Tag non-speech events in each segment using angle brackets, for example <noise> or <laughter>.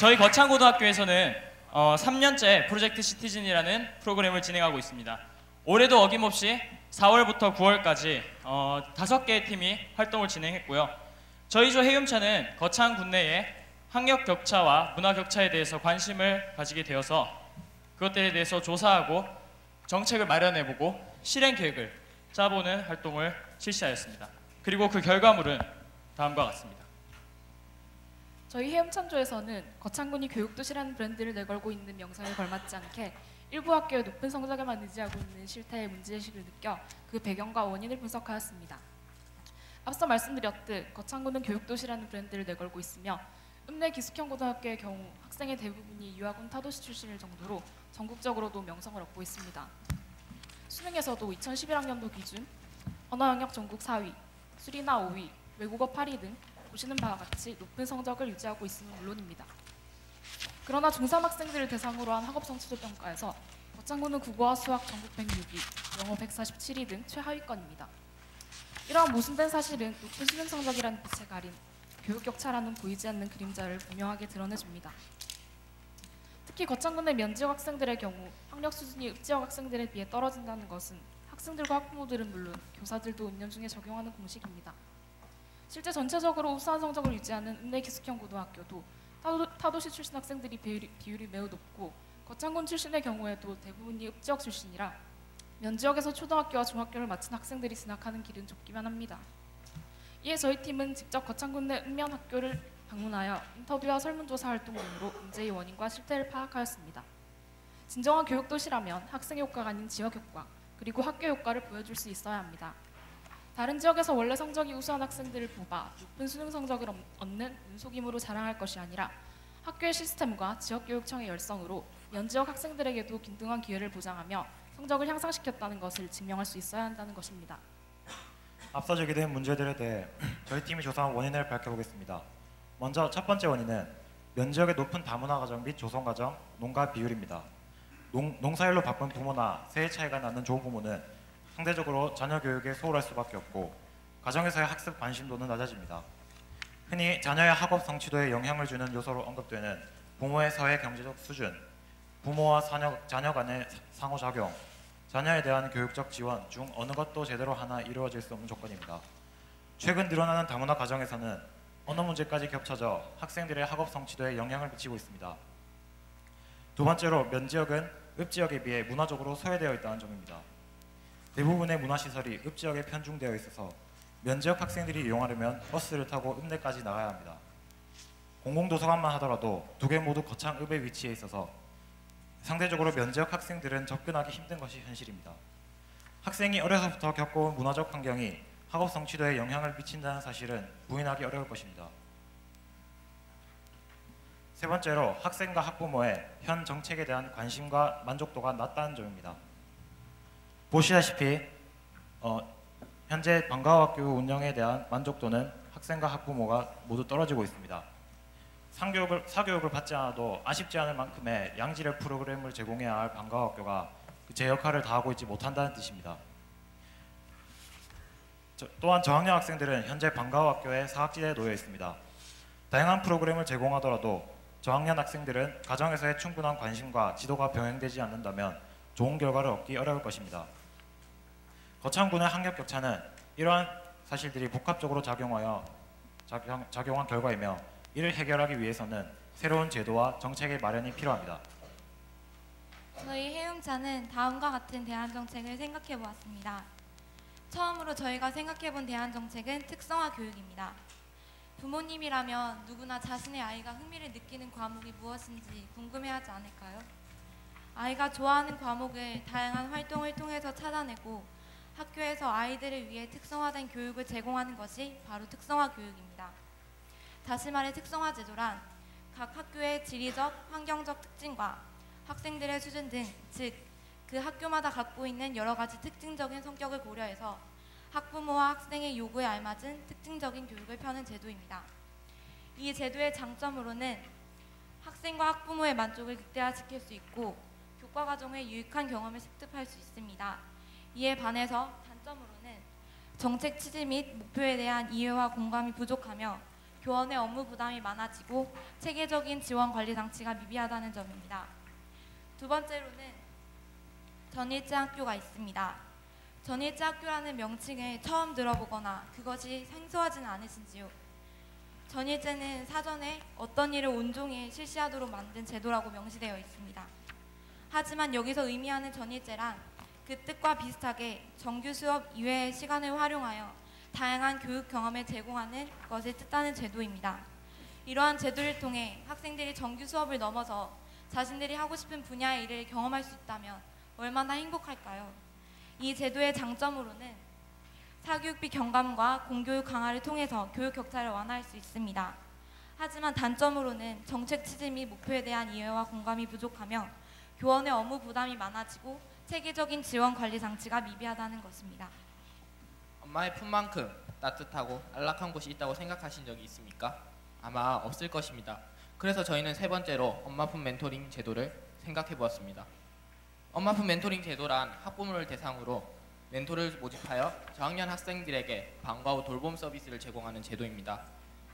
저희 거창고등학교에서는 어, 3년째 프로젝트 시티즌이라는 프로그램을 진행하고 있습니다. 올해도 어김없이 4월부터 9월까지 어, 5개의 팀이 활동을 진행했고요. 저희 조 해움차는 거창 군내의 학력 격차와 문화 격차에 대해서 관심을 가지게 되어서 그것들에 대해서 조사하고 정책을 마련해보고 실행 계획을 짜보는 활동을 실시하였습니다. 그리고 그 결과물은 다음과 같습니다. 저희 해음창조에서는 거창군이 교육도시라는 브랜드를 내걸고 있는 명성에 걸맞지 않게 일부 학교의 높은 성적에만 의지하고 있는 실태의 문제의식을 느껴 그 배경과 원인을 분석하였습니다. 앞서 말씀드렸듯 거창군은 교육도시라는 브랜드를 내걸고 있으며 읍내 기숙형 고등학교의 경우 학생의 대부분이 유학원 타도시 출신일 정도로 전국적으로도 명성을 얻고 있습니다. 수능에서도 2011학년도 기준 언어 영역 전국 4위, 수리나 5위, 외국어 8위 등 보시는 바와 같이 높은 성적을 유지하고 있음은 물론입니다. 그러나 중3 학생들을 대상으로 한 학업 성취도 평가에서 거창군은 국어와 수학 전국 106위, 영어 147위 등 최하위권입니다. 이러한 모순된 사실은 높은 수능 성적이라는 빛에 가린 교육 격차라는 보이지 않는 그림자를 분명하게 드러내줍니다. 특히 거창군의 면지역 학생들의 경우 학력 수준이 읍지역 학생들에 비해 떨어진다는 것은 학생들과 학부모들은 물론 교사들도 은연중에 적용하는 공식입니다. 실제 전체적으로 우수한 성적을 유지하는 읍내 기숙형 고등학교도 타도, 시 출신 학생들이 비율이, 비율이 매우 높고 거창군 출신의 경우에도 대부분이 읍지역 출신이라 면 지역에서 초등학교와 중학교를 마친 학생들이 진학하는 길은 좁기만 합니다. 이에 저희 팀은 직접 거창군 내 읍면 학교를 방문하여 인터뷰와 설문조사 활동 등으로 문제의 원인과 실태를 파악하였습니다. 진정한 교육도시라면 학생의 효과가 아닌 지역 효과, 그리고 학교 효과를 보여줄 수 있어야 합니다. 다른 지역에서 원래 성적이 우수한 학생들을 뽑아 높은 수능 성적을 얻는 운속임으로 자랑할 것이 아니라 학교의 시스템과 지역교육청의 열성으로 연지역 학생들에게도 균등한 기회를 보장하며 성적을 향상시켰다는 것을 증명할 수 있어야 한다는 것입니다. 앞서 제기된 문제들에 대해 <clears throat> 저희 팀이 조사한 원인을 밝혀보겠습니다. 먼저 첫 번째 원인은 면지역의 높은 다문화 가정 및 조성 가정 농가 비율입니다. 농, 농사일로 바쁜 부모나 세대 차이가 나는 좋은 부모는 상대적으로 자녀 교육에 소홀할 수밖에 없고 가정에서의 학습 관심도는 낮아집니다. 흔히 자녀의 학업 성취도에 영향을 주는 요소로 언급되는 부모의 사회 경제적 수준, 부모와 자녀, 자녀 간의 상호작용, 자녀에 대한 교육적 지원 중 어느 것도 제대로 하나 이루어질 수 없는 조건입니다. 최근 늘어나는 다문화 가정에서는 언어 문제까지 겹쳐져 학생들의 학업 성취도에 영향을 미치고 있습니다. 두 번째로 면 지역은 읍 지역에 비해 문화적으로 소외되어 있다는 점입니다. 대부분의 문화시설이 읍지역에 편중되어 있어서 면지역 학생들이 이용하려면 버스를 타고 읍내까지 나가야 합니다. 공공도서관만 하더라도 두 개 모두 거창 읍에 위치해 있어서 상대적으로 면지역 학생들은 접근하기 힘든 것이 현실입니다. 학생이 어려서부터 겪어온 문화적 환경이 학업 성취도에 영향을 미친다는 사실은 부인하기 어려울 것입니다. 세 번째로 학생과 학부모의 현 정책에 대한 관심과 만족도가 낮다는 점입니다. 보시다시피 어, 현재 방과학교 운영에 대한 만족도는 학생과 학부모가 모두 떨어지고 있습니다. 상교육을, 사교육을 받지 않아도 아쉽지 않을 만큼의 양질의 프로그램을 제공해야 할 방과학교가 그제 역할을 다하고 있지 못한다는 뜻입니다. 저, 또한 저학년 학생들은 현재 방과학교에 사학지대에 놓여 있습니다. 다양한 프로그램을 제공하더라도 저학년 학생들은 가정에서의 충분한 관심과 지도가 병행되지 않는다면 좋은 결과를 얻기 어려울 것입니다. 거창군의 학력 격차는 이러한 사실들이 복합적으로 작용하여 작용, 작용한 결과이며 이를 해결하기 위해서는 새로운 제도와 정책의 마련이 필요합니다. 저희 해움차는 다음과 같은 대안 정책을 생각해 보았습니다. 처음으로 저희가 생각해 본 대안 정책은 특성화 교육입니다. 부모님이라면 누구나 자신의 아이가 흥미를 느끼는 과목이 무엇인지 궁금해하지 않을까요? 아이가 좋아하는 과목을 다양한 활동을 통해서 찾아내고 학교에서 아이들을 위해 특성화된 교육을 제공하는 것이 바로 특성화 교육입니다. 다시 말해 특성화 제도란 각 학교의 지리적, 환경적 특징과 학생들의 수준 등, 즉, 그 학교마다 갖고 있는 여러 가지 특징적인 성격을 고려해서 학부모와 학생의 요구에 알맞은 특징적인 교육을 펴는 제도입니다. 이 제도의 장점으로는 학생과 학부모의 만족을 극대화시킬 수 있고 교과 과정의 유익한 경험을 습득할 수 있습니다. 이에 반해서 단점으로는 정책 취지 및 목표에 대한 이해와 공감이 부족하며 교원의 업무 부담이 많아지고 체계적인 지원 관리 장치가 미비하다는 점입니다. 두 번째로는 전일제 학교가 있습니다. 전일제 학교라는 명칭을 처음 들어보거나 그것이 생소하지는 않으신지요? 전일제는 사전에 어떤 일을 온종일 실시하도록 만든 제도라고 명시되어 있습니다. 하지만 여기서 의미하는 전일제란 그 뜻과 비슷하게 정규 수업 이외의 시간을 활용하여 다양한 교육 경험을 제공하는 것을 뜻하는 제도입니다. 이러한 제도를 통해 학생들이 정규 수업을 넘어서 자신들이 하고 싶은 분야의 일을 경험할 수 있다면 얼마나 행복할까요? 이 제도의 장점으로는 사교육비 경감과 공교육 강화를 통해서 교육 격차를 완화할 수 있습니다. 하지만 단점으로는 정책 취지 및 목표에 대한 이해와 공감이 부족하며 교원의 업무 부담이 많아지고 체계적인 지원 관리 장치가 미비하다는 것입니다. 엄마의 품만큼 따뜻하고 안락한 곳이 있다고 생각하신 적이 있습니까? 아마 없을 것입니다. 그래서 저희는 세 번째로 엄마 품 멘토링 제도를 생각해 보았습니다. 엄마 품 멘토링 제도란 학부모를 대상으로 멘토를 모집하여 저학년 학생들에게 방과 후 돌봄 서비스를 제공하는 제도입니다.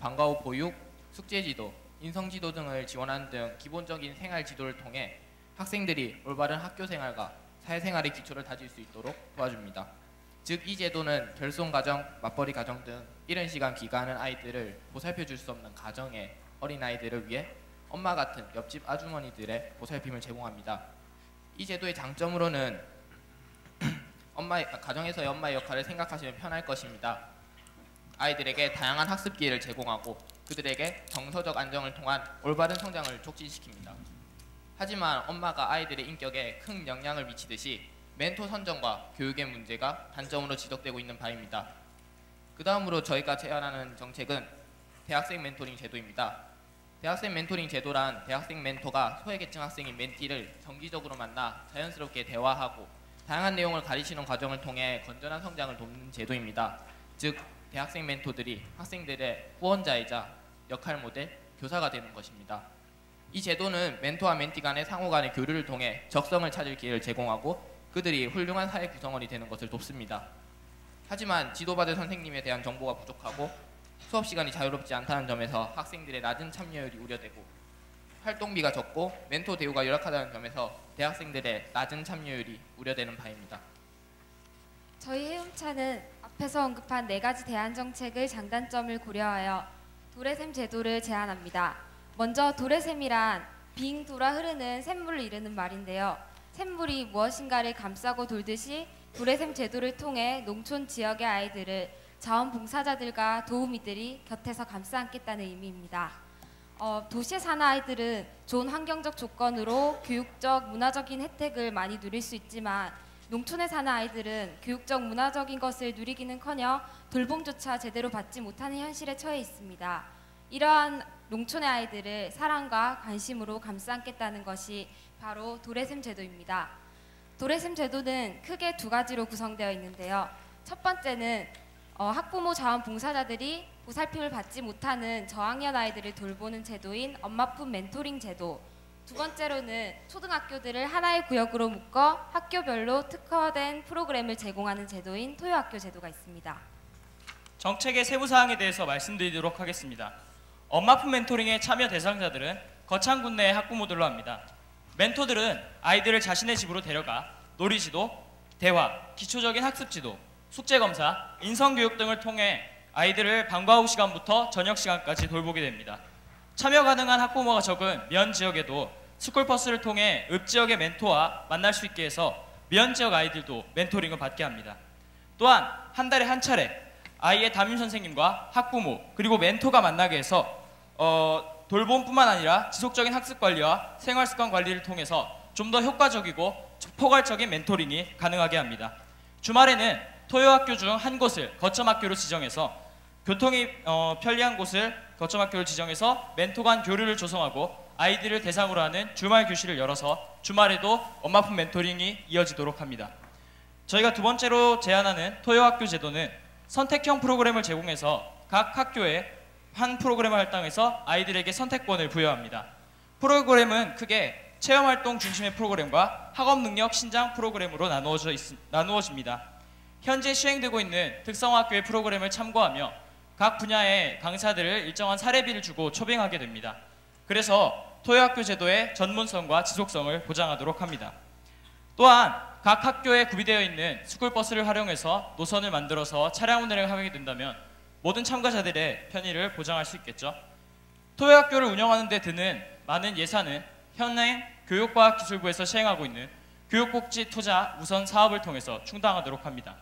방과 후 보육, 숙제 지도, 인성 지도 등을 지원하는 등 기본적인 생활 지도를 통해 학생들이 올바른 학교 생활과 사회생활의 기초를 다질 수 있도록 도와줍니다. 즉 이 제도는 결손 가정, 맞벌이 가정 등 이른 시간 귀가하는 아이들을 보살펴 줄 수 없는 가정의 어린 아이들을 위해 엄마 같은 옆집 아주머니들의 보살핌을 제공합니다. 이 제도의 장점으로는 <clears throat> 엄마 가정에서의 엄마의 역할을 생각하시면 편할 것입니다. 아이들에게 다양한 학습 기회를 제공하고 그들에게 정서적 안정을 통한 올바른 성장을 촉진시킵니다. 하지만 엄마가 아이들의 인격에 큰 영향을 미치듯이 멘토 선정과 교육의 문제가 단점으로 지적되고 있는 바입니다. 그 다음으로 저희가 제안하는 정책은 대학생 멘토링 제도입니다. 대학생 멘토링 제도란 대학생 멘토가 소외계층 학생인 멘티를 정기적으로 만나 자연스럽게 대화하고 다양한 내용을 가르치는 과정을 통해 건전한 성장을 돕는 제도입니다. 즉 대학생 멘토들이 학생들의 후원자이자 역할 모델, 교사가 되는 것입니다. 이 제도는 멘토와 멘티 간의 상호 간의 교류를 통해 적성을 찾을 기회를 제공하고 그들이 훌륭한 사회 구성원이 되는 것을 돕습니다. 하지만 지도받을 선생님에 대한 정보가 부족하고 수업 시간이 자유롭지 않다는 점에서 학생들의 낮은 참여율이 우려되고 활동비가 적고 멘토 대우가 열악하다는 점에서 대학생들의 낮은 참여율이 우려되는 바입니다. 저희 해움차는 앞에서 언급한 네 가지 대안 정책의 장단점을 고려하여 도래샘 제도를 제안합니다. 먼저 도래샘이란 빙 돌아 흐르는 샘물을 이르는 말인데요. 샘물이 무엇인가를 감싸고 돌듯이 도래샘 제도를 통해 농촌 지역의 아이들을 자원봉사자들과 도우미들이 곁에서 감싸 안겠다는 의미입니다. 어, 도시에 사는 아이들은 좋은 환경적 조건으로 교육적, 문화적인 혜택을 많이 누릴 수 있지만 농촌에 사는 아이들은 교육적, 문화적인 것을 누리기는커녕 돌봄조차 제대로 받지 못하는 현실에 처해 있습니다. 이러한 농촌의 아이들을 사랑과 관심으로 감싸 안겠다는 것이 바로 도래샘 제도입니다. 도래샘 제도는 크게 두 가지로 구성되어 있는데요. 첫 번째는 어, 학부모 자원봉사자들이 보살핌을 받지 못하는 저학년 아이들을 돌보는 제도인 엄마품 멘토링 제도. 두 번째로는 초등학교들을 하나의 구역으로 묶어 학교별로 특화된 프로그램을 제공하는 제도인 토요학교 제도가 있습니다. 정책의 세부 사항에 대해서 말씀드리도록 하겠습니다. 엄마품 멘토링의 참여 대상자들은 거창군 내 학부모들로 합니다. 멘토들은 아이들을 자신의 집으로 데려가 놀이지도, 대화, 기초적인 학습지도, 숙제검사, 인성교육 등을 통해 아이들을 방과 후 시간부터 저녁 시간까지 돌보게 됩니다. 참여 가능한 학부모가 적은 면 지역에도 스쿨버스를 통해 읍 지역의 멘토와 만날 수 있게 해서 면 지역 아이들도 멘토링을 받게 합니다. 또한 한 달에 한 차례 아이의 담임 선생님과 학부모 그리고 멘토가 만나게 해서 어, 돌봄뿐만 아니라 지속적인 학습 관리와 생활 습관 관리를 통해서 좀 더 효과적이고 포괄적인 멘토링이 가능하게 합니다. 주말에는 토요 학교 중 한 곳을 거점 학교로 지정해서 교통이 어, 편리한 곳을 거점 학교를 지정해서 멘토 간 교류를 조성하고 아이들을 대상으로 하는 주말 교실을 열어서 주말에도 엄마품 멘토링이 이어지도록 합니다. 저희가 두 번째로 제안하는 토요 학교 제도는 선택형 프로그램을 제공해서 각 학교에 한 프로그램을 할당해서 아이들에게 선택권을 부여합니다. 프로그램은 크게 체험 활동 중심의 프로그램과 학업 능력 신장 프로그램으로 나누어져 있, 나누어집니다. 현재 시행되고 있는 특성화학교의 프로그램을 참고하며 각 분야의 강사들을 일정한 사례비를 주고 초빙하게 됩니다. 그래서 토요학교 제도의 전문성과 지속성을 보장하도록 합니다. 또한 각 학교에 구비되어 있는 스쿨버스를 활용해서 노선을 만들어서 차량 운행을 하게 된다면 모든 참가자들의 편의를 보장할 수 있겠죠. 토요학교를 운영하는 데 드는 많은 예산은 현행 교육과학기술부에서 시행하고 있는 교육복지 투자 우선 사업을 통해서 충당하도록 합니다.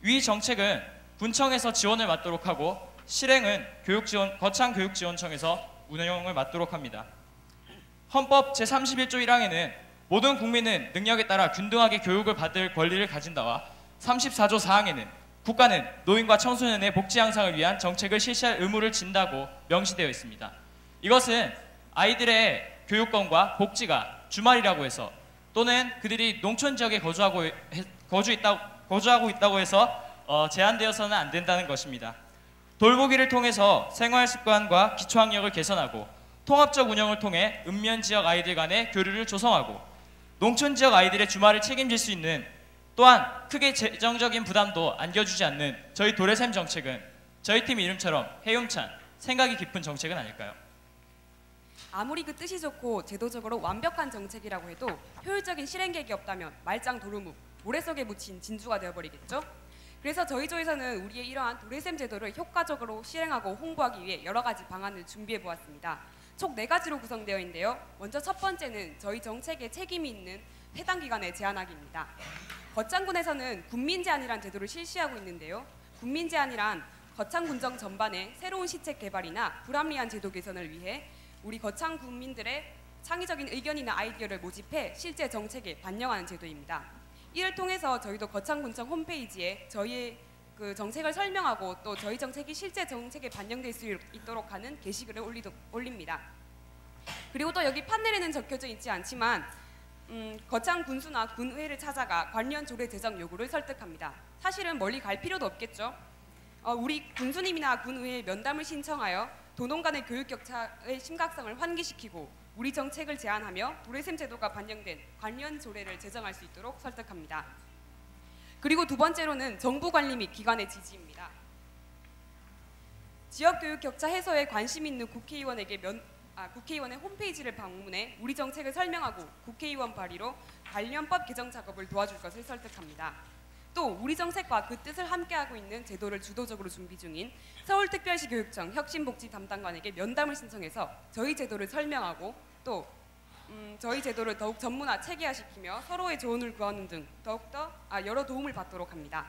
위 정책은 군청에서 지원을 맡도록 하고 실행은 교육지원 거창교육지원청에서 운영을 맡도록 합니다. 헌법 제31조 1항에는 모든 국민은 능력에 따라 균등하게 교육을 받을 권리를 가진다와 34조 4항에는 국가는 노인과 청소년의 복지 향상을 위한 정책을 실시할 의무를 진다고 명시되어 있습니다. 이것은 아이들의 교육권과 복지가 주말이라고 해서 또는 그들이 농촌 지역에 거주하고 해- 거주 있다 거주하고 있다고 해서 어, 제한되어서는 안 된다는 것입니다. 돌보기를 통해서 생활 습관과 기초학력을 개선하고 통합적 운영을 통해 읍면 지역 아이들 간의 교류를 조성하고 농촌 지역 아이들의 주말을 책임질 수 있는 또한 크게 재정적인 부담도 안겨주지 않는 저희 도래샘 정책은 저희 팀 이름처럼 해움찬 생각이 깊은 정책은 아닐까요? 아무리 그 뜻이 좋고 제도적으로 완벽한 정책이라고 해도 효율적인 실행 계획이 없다면 말짱 도루묵, 모래 속에 묻힌 진주가 되어버리겠죠? 그래서 저희 조에서는 우리의 이러한 도래샘 제도를 효과적으로 실행하고 홍보하기 위해 여러 가지 방안을 준비해 보았습니다. 총 네 가지로 구성되어 있는데요. 먼저 첫 번째는 저희 정책에 책임이 있는 해당 기관의 제안하기입니다. 거창군에서는 군민 제안이란 제도를 실시하고 있는데요. 군민 제안이란 거창 군정 전반의 새로운 시책 개발이나 불합리한 제도 개선을 위해 우리 거창 국민들의 창의적인 의견이나 아이디어를 모집해 실제 정책에 반영하는 제도입니다. 이를 통해서 저희도 거창군청 홈페이지에 저희의 그 정책을 설명하고 또 저희 정책이 실제 정책에 반영될 수 있도록 하는 게시글을 올리도, 올립니다. 그리고 또 여기 판넬에는 적혀져 있지 않지만 음, 거창 군수나 군의회를 찾아가 관련 조례 제정 요구를 설득합니다. 사실은 멀리 갈 필요도 없겠죠. 어, 우리 군수님이나 군의회에 면담을 신청하여 도농 간의 교육 격차의 심각성을 환기시키고 우리 정책을 제안하며 도래샘 제도가 반영된 관련 조례를 제정할 수 있도록 설득합니다. 그리고 두 번째로는 정부 관리 및 기관의 지지입니다. 지역 교육 격차 해소에 관심 있는 국회의원에게 면, 아, 국회의원의 홈페이지를 방문해 우리 정책을 설명하고 국회의원 발의로 관련법 개정 작업을 도와줄 것을 설득합니다. 또 우리 정책과 그 뜻을 함께하고 있는 제도를 주도적으로 준비 중인 서울특별시 교육청 혁신복지 담당관에게 면담을 신청해서 저희 제도를 설명하고 또 음, 저희 제도를 더욱 전문화 체계화시키며 서로의 조언을 구하는 등 더욱더 아, 여러 도움을 받도록 합니다.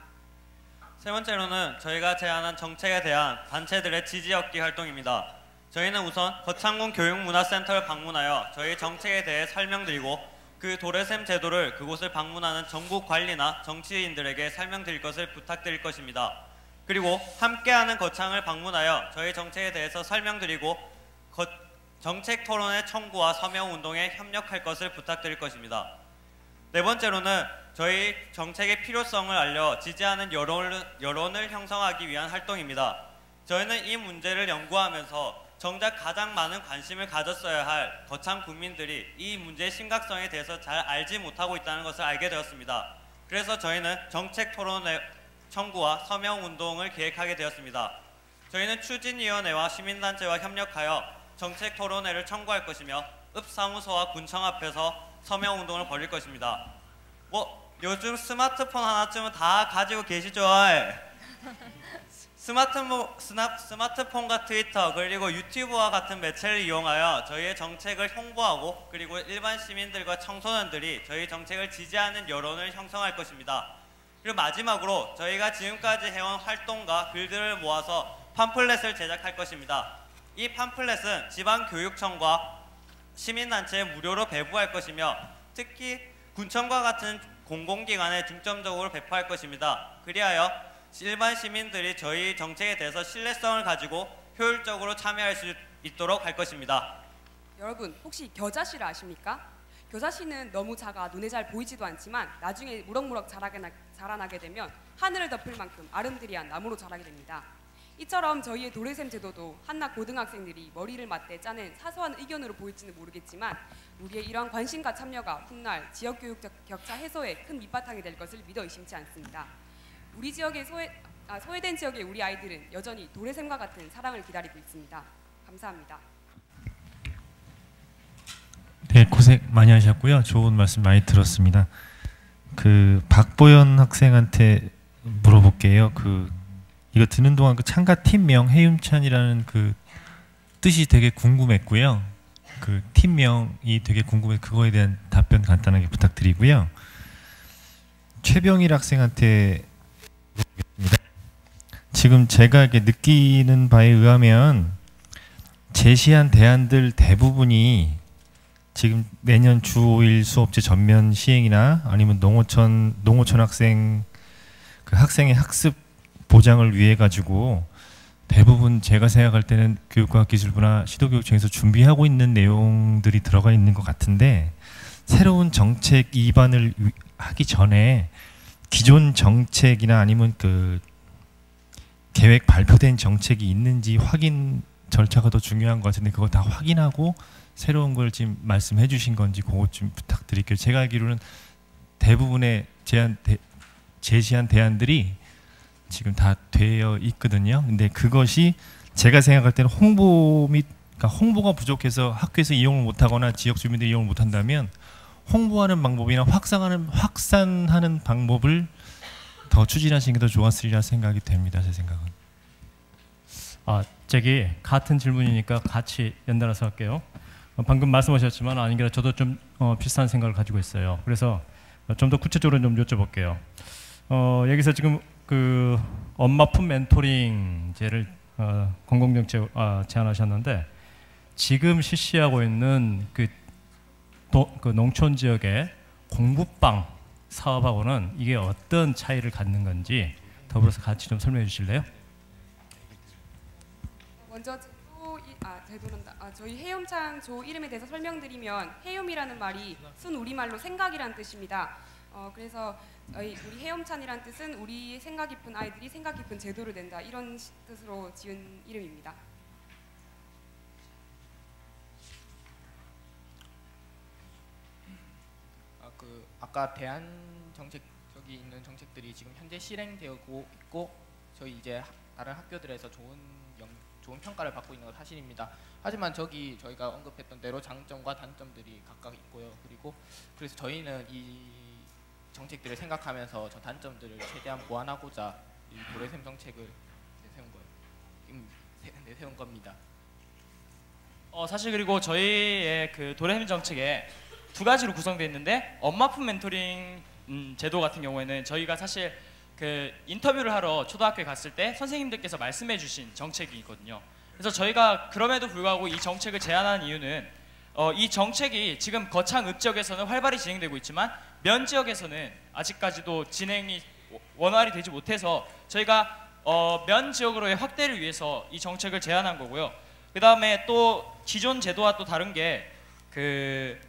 세 번째로는 저희가 제안한 정책에 대한 단체들의 지지 얻기 활동입니다. 저희는 우선 거창군 교육문화센터를 방문하여 저희 정책에 대해 설명드리고 그 도래샘 제도를 그곳을 방문하는 전국 관리나 정치인들에게 설명드릴 것을 부탁드릴 것입니다. 그리고 함께하는 거창을 방문하여 저희 정책에 대해서 설명드리고 거- 정책 토론의 청구와 서명 운동에 협력할 것을 부탁드릴 것입니다. 네 번째로는 저희 정책의 필요성을 알려 지지하는 여론을, 여론을 형성하기 위한 활동입니다. 저희는 이 문제를 연구하면서 정작 가장 많은 관심을 가졌어야 할 거창 국민들이 이 문제의 심각성에 대해서 잘 알지 못하고 있다는 것을 알게 되었습니다. 그래서 저희는 정책 토론의 청구와 서명 운동을 기획하게 되었습니다. 저희는 추진위원회와 시민단체와 협력하여 정책 토론회를 청구할 것이며 읍사무소와 군청 앞에서 서명 운동을 벌일 것입니다. 뭐 요즘 스마트폰 하나쯤은 다 가지고 계시죠? <laughs> 스마트폰, 스나, 스마트폰과 트위터 그리고 유튜브와 같은 매체를 이용하여 저희의 정책을 홍보하고 그리고 일반 시민들과 청소년들이 저희 정책을 지지하는 여론을 형성할 것입니다. 그리고 마지막으로 저희가 지금까지 해온 활동과 글들을 모아서 팜플렛을 제작할 것입니다. 이 팜플렛은 지방교육청과 시민단체에 무료로 배부할 것이며 특히 군청과 같은 공공기관에 중점적으로 배포할 것입니다. 그리하여 일반 시민들이 저희 정책에 대해서 신뢰성을 가지고 효율적으로 참여할 수 있도록 할 것입니다. 여러분 혹시 겨자씨를 아십니까? 겨자씨는 너무 작아 눈에 잘 보이지도 않지만 나중에 무럭무럭 자라게 나, 자라나게 되면 하늘을 덮을 만큼 아름드리한 나무로 자라게 됩니다. 이처럼 저희의 도래샘 제도도 한낱 고등학생들이 머리를 맞대 짜낸 사소한 의견으로 보일지는 모르겠지만 우리의 이러한 관심과 참여가 훗날 지역교육 적- 격차 해소에 큰 밑바탕이 될 것을 믿어 의심치 않습니다. 우리 지역의 소외, 아, 소외된 지역의 우리 아이들은 여전히 도래샘과 같은 사랑을 기다리고 있습니다. 감사합니다. 네, 고생 많이 하셨고요. 좋은 말씀 많이 들었습니다. 그 박보연 학생한테 물어볼게요. 그 이거 듣는 동안 그 참가 팀명 해윤찬이라는 그 뜻이 되게 궁금했고요. 그 팀명이 되게 궁금해. 그거에 대한 답변 간단하게 부탁드리고요. 최병일 학생한테. 지금 제가 이렇게 느끼는 바에 의하면 제시한 대안들 대부분이 지금 내년 주 5일 수업제 전면 시행이나 아니면 농어촌 농어촌 학생 그 학생의 학습 보장을 위해 가지고 대부분 제가 생각할 때는 교육과학기술부나 시도교육청에서 준비하고 있는 내용들이 들어가 있는 것 같은데 새로운 정책 입안을 위- 하기 전에 기존 정책이나 아니면 그 계획 발표된 정책이 있는지 확인 절차가 더 중요한 것 같은데 그거 다 확인하고 새로운 걸 지금 말씀해 주신 건지 그것 좀 부탁드릴게요. 제가 알기로는 대부분의 제안 대, 제시한 대안들이 지금 다 되어 있거든요. 근데 그것이 제가 생각할 때는 홍보 및 그러니까 홍보가 부족해서 학교에서 이용을 못하거나 지역 주민들이 이용을 못한다면 홍보하는 방법이나 확산하는 확산하는 방법을 더 추진하시는 게 더 좋았으리라 생각이 됩니다. 제 생각은. 아, 저기 같은 질문이니까 같이 연달아서 할게요. 어, 방금 말씀하셨지만 아니라 저도 좀 어, 비슷한 생각을 가지고 있어요. 그래서 좀 더 구체적으로 좀 여쭤볼게요. 어, 여기서 지금 그 엄마 품 멘토링제를 어, 공공정책 아, 제안하셨는데 지금 실시하고 있는 그, 도, 그 농촌 지역의 공부방 사업하고는 이게 어떤 차이를 갖는 건지 더불어서 같이 좀 설명해 주실래요? 먼저 제도 이- 아 제도란다. 아 저희 해움찬 조 이름에 대해서 설명드리면 해움이라는 말이 순 우리말로 생각이란 뜻입니다. 어 그래서 우리 해움찬이란 뜻은 우리 생각 깊은 아이들이 생각 깊은 제도를 낸다 이런 시- 뜻으로 지은 이름입니다. 아, 그 아까 대안 정책 저기 있는 정책들이 지금 현재 실행되고 있고 저희 이제 하- 다른 학교들에서 좋은 영, 좋은 평가를 받고 있는 건 사실입니다. 하지만 저기 저희가 언급했던 대로 장점과 단점들이 각각 있고요. 그리고 그래서 저희는 이 정책들을 생각하면서 저 단점들을 최대한 보완하고자 이 도래샘 정책을 내세운 거예요. 음, 세- 내세운 겁니다. 어, 사실 그리고 저희의 그 도래햄 정책에 두 가지로 구성되어 있는데 엄마품 멘토링 음, 제도 같은 경우에는 저희가 사실 그 인터뷰를 하러 초등학교에 갔을 때 선생님들께서 말씀해 주신 정책이 있거든요. 그래서 저희가 그럼에도 불구하고 이 정책을 제안한 이유는 어, 이 정책이 지금 거창 읍 지역에서는 활발히 진행되고 있지만 면 지역에서는 아직까지도 진행이 원활히 되지 못해서 저희가 어, 면 지역으로의 확대를 위해서 이 정책을 제안한 거고요. 그 다음에 또 기존 제도와 또 다른 게그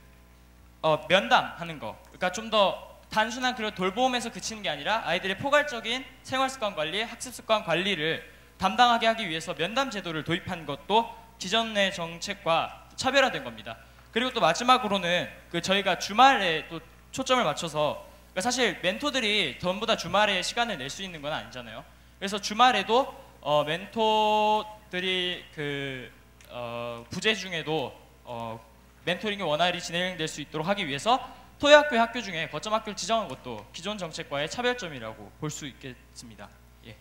어, 면담하는 거. 그러니까 좀 더 단순한 그런 돌봄에서 그치는 게 아니라 아이들의 포괄적인 생활 습관 관리, 학습 습관 관리를 담당하게 하기 위해서 면담 제도를 도입한 것도 기존의 정책과 차별화된 겁니다. 그리고 또 마지막으로는 그 저희가 주말에 또 초점을 맞춰서 그러니까 사실 멘토들이 전부 다 주말에 시간을 낼 수 있는 건 아니잖아요. 그래서 주말에도 어, 멘토들이 그 어, 부재 중에도 어, 멘토링이 원활히 진행될 수 있도록 하기 위해서 토요학교 학교 중에 거점 학교를 지정한 것도 기존 정책과의 차별점이라고 볼 수 있겠습니다. 예.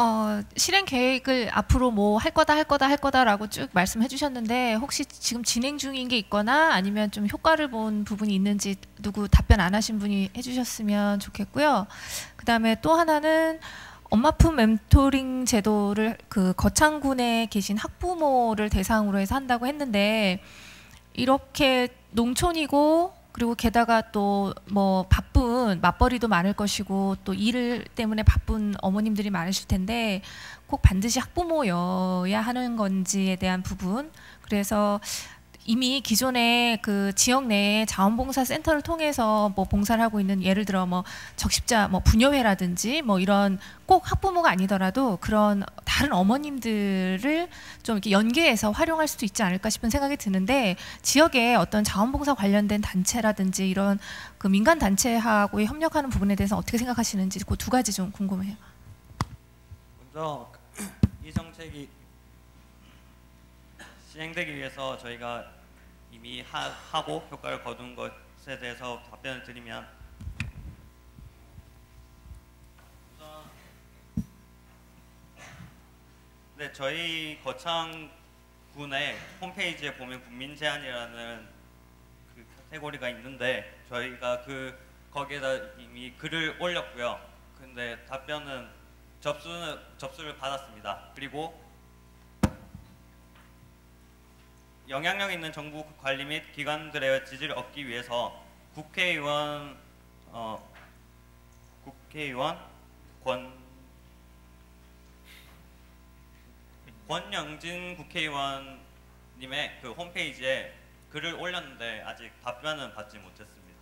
어, 실행 계획을 앞으로 뭐 할 거다 할 거다 할 거다라고 쭉 말씀해 주셨는데 혹시 지금 진행 중인 게 있거나 아니면 좀 효과를 본 부분이 있는지 누구 답변 안 하신 분이 해 주셨으면 좋겠고요. 그 다음에 또 하나는 엄마품 멘토링 제도를 그 거창군에 계신 학부모를 대상으로 해서 한다고 했는데 이렇게 농촌이고 그리고 게다가 또 뭐 바쁜 맞벌이도 많을 것이고 또 일 때문에 바쁜 어머님들이 많으실 텐데 꼭 반드시 학부모여야 하는 건지에 대한 부분. 그래서 이미 기존에 그 지역 내에 자원봉사 센터를 통해서 뭐 봉사를 하고 있는 예를 들어 뭐 적십자 뭐 부녀회라든지 뭐 이런 꼭 학부모가 아니더라도 그런 다른 어머님들을 좀 이렇게 연계해서 활용할 수도 있지 않을까 싶은 생각이 드는데 지역에 어떤 자원봉사 관련된 단체라든지 이런 그 민간 단체하고의 협력하는 부분에 대해서 어떻게 생각하시는지 그 두 가지 좀 궁금해요. 먼저 이 정책이 시행되기 위해서 저희가 이미 하, 하고 효과를 거둔 것에 대해서 답변을 드리면 네 저희 거창군의 홈페이지에 보면 국민 제안이라는 그 카테고리가 있는데 저희가 그 거기에다 이미 글을 올렸고요. 근데 답변은 접수는 접수를 받았습니다. 그리고 영향력 있는 정부 관리 및 기관들의 지지를 얻기 위해서 국회의원 어, 국회의원 권 권영진 국회의원님의 그 홈페이지에 글을 올렸는데 아직 답변은 받지 못했습니다.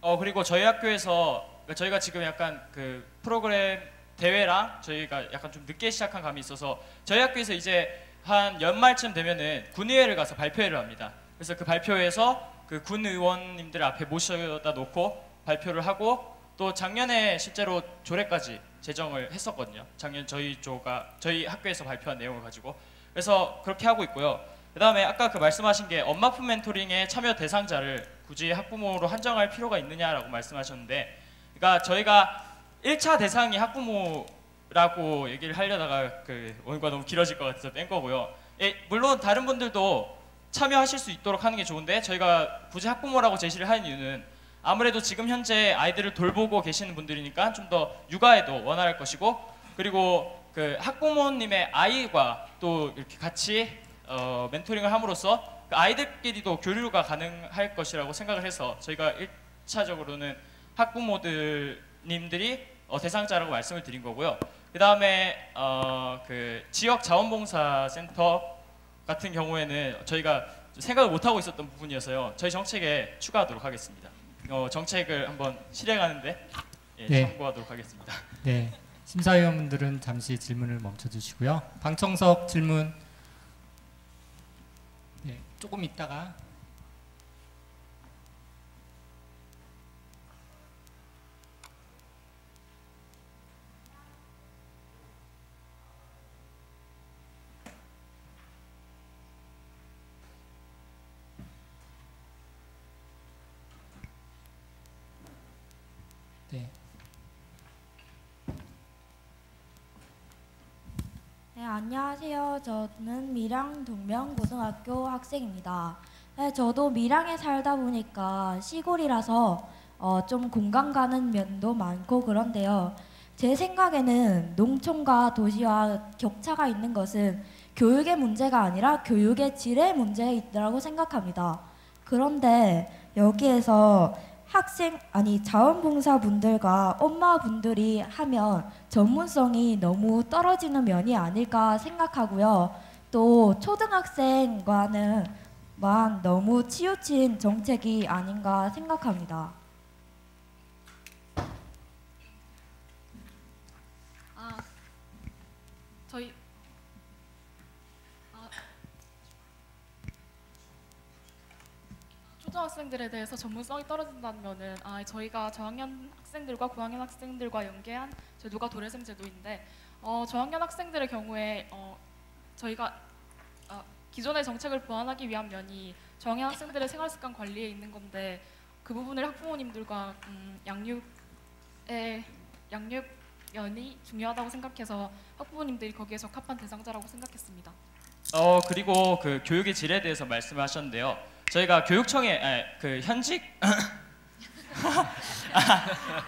어 그리고 저희 학교에서 그러니까 저희가 지금 약간 그 프로그램 대회랑 저희가 약간 좀 늦게 시작한 감이 있어서 저희 학교에서 이제 한 연말쯤 되면은 군의회를 가서 발표회를 합니다. 그래서 그 발표회에서 그 군 의원님들 앞에 모셔다 놓고 발표를 하고 또 작년에 실제로 조례까지 제정을 했었거든요. 작년 저희 조가 저희 학교에서 발표한 내용을 가지고 그래서 그렇게 하고 있고요. 그다음에 아까 그 말씀하신 게 엄마 품 멘토링의 참여 대상자를 굳이 학부모로 한정할 필요가 있느냐라고 말씀하셨는데 그러니까 저희가 1차 대상이 학부모 라고 얘기를 하려다가 그 오늘과 너무 길어질 것 같아서 뺀 거고요. 예, 물론 다른 분들도 참여하실 수 있도록 하는 게 좋은데 저희가 굳이 학부모라고 제시를 하는 이유는 아무래도 지금 현재 아이들을 돌보고 계시는 분들이니까 좀 더 육아에도 원활할 것이고 그리고 그 학부모님의 아이와 또 이렇게 같이 어, 멘토링을 함으로써 그 아이들끼리도 교류가 가능할 것이라고 생각을 해서 저희가 1차적으로는 학부모들님들이 어, 대상자라고 말씀을 드린 거고요. 그 다음에 어, 그 지역 자원봉사 센터 같은 경우에는 저희가 좀 생각을 못 하고 있었던 부분이어서요. 저희 정책에 추가하도록 하겠습니다. 어, 정책을 한번 실행하는데 예, 네. 참고하도록 하겠습니다. 네, 심사위원분들은 잠시 질문을 멈춰주시고요. 방청석 질문. 네, 조금 있다가 네, 네, 안녕하세요. 저는 밀양 동명고등학교 학생입니다. 네, 저도 밀양에 살다 보니까 시골이라서 어, 좀 공감 가는 면도 많고 그런데요. 제 생각에는 농촌과 도시와 격차가 있는 것은 교육의 문제가 아니라 교육의 질의 문제에 있다고 생각합니다. 그런데 여기에서 학생 아니 자원봉사분들과 엄마분들이 하면 전문성이 너무 떨어지는 면이 아닐까 생각하고요. 또 초등학생과는 만 너무 치우친 정책이 아닌가 생각합니다. 아, 저희 아, 초등학생들에 대해서 전문성이 떨어진다면은 아, 저희가 저학년 학생들과 고학년 학생들과 연계한 제도가 도래생 제도인데 어, 저학년 학생들의 경우에 어, 저희가 아, 기존의 정책을 보완하기 위한 면이 저학년 학생들의 생활습관 관리에 있는 건데 그 부분을 학부모님들과 음, 양육의 양육 면이 중요하다고 생각해서 학부모님들이 거기에 적합한 대상자라고 생각했습니다. 어 그리고 그 교육의 질에 대해서 말씀하셨는데요. 저희가 교육청에 아, 그 현직 <laughs> 아,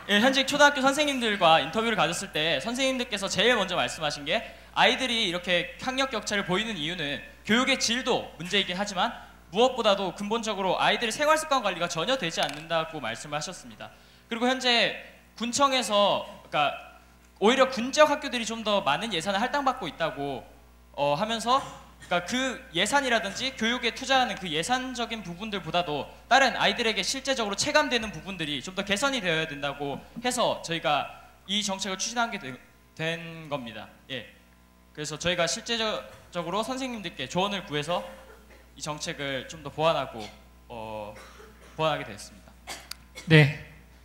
예, 현직 초등학교 선생님들과 인터뷰를 가졌을 때 선생님들께서 제일 먼저 말씀하신 게 아이들이 이렇게 학력 격차를 보이는 이유는 교육의 질도 문제이긴 하지만 무엇보다도 근본적으로 아이들의 생활 습관 관리가 전혀 되지 않는다고 말씀을 하셨습니다. 그리고 현재 군청에서 그러니까 오히려 군적 학교들이 좀 더 많은 예산을 할당받고 있다고 어, 하면서 그러니까 그 예산이라든지 교육에 투자하는 그 예산적인 부분들보다도 다른 아이들에게 실제적으로 체감되는 부분들이 좀 더 개선이 되어야 된다고 해서 저희가 이 정책을 추진하게 되- 된 겁니다. 예. 그래서 저희가 실제적으로 선생님들께 조언을 구해서 이 정책을 좀 더 보완하고 어, 보완하게 됐습니다. 네,